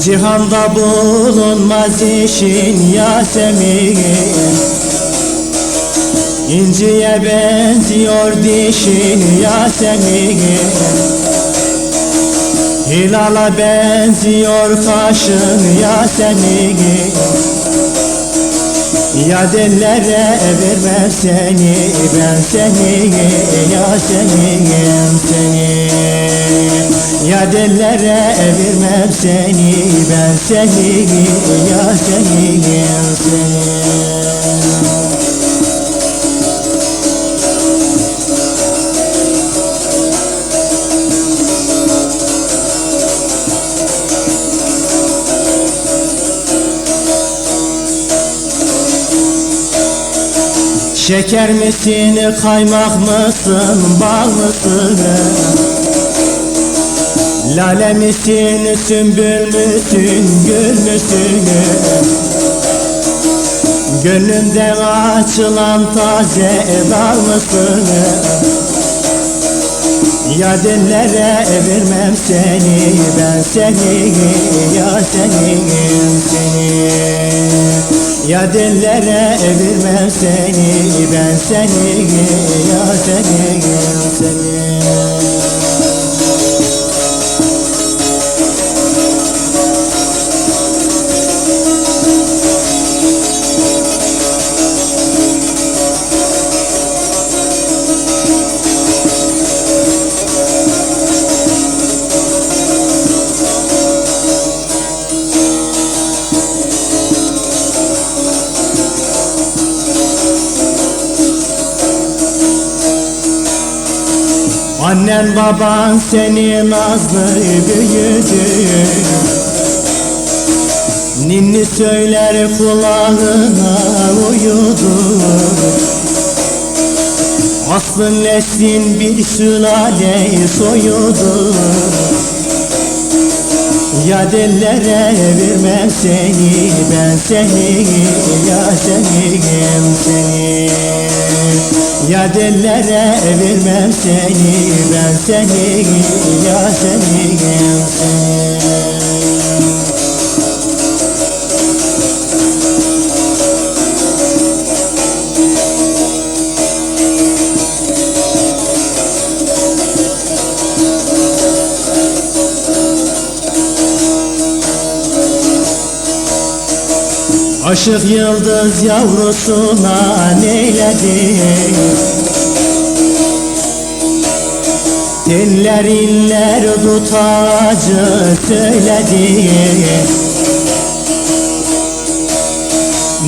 Cihanda bulunmaz işin Yasemin. İnciye benziyor dişin Yasemin. Hilala benziyor kaşın Yasemin Ya dillere vermem seni ben seni Yasemin seni Ya dillere vermem seni ben seni Yasemin seni Şeker misin, kaymak mısın, bal mısın? Lale misin, sümbül müsün, gül müsün? Gönlümden açılan taze dal mısın? Ya dillere vermem seni, ben seni, ya senin seni. Ya dillere vermem seni ben seni ya seni seni Annen baban seni nazlı büyüdü. Ninni söyler kulağına uyudu. Aslın neslin bir sülale soyudu. Ya dillere vermem seni ben seni ya seni Ya dillere vermem seni ben seni ya seni Aşık yıldız yavrusuna neyledi? Diller iller tutacı söyledi.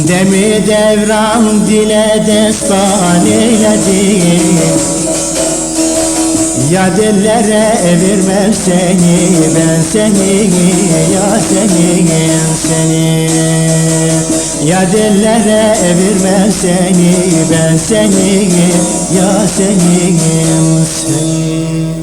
Demi devran dile destan eyledi Ya dillere vermem seni ben seni ya senin seni. Ya dillere vermem seni ben seni ya senin seni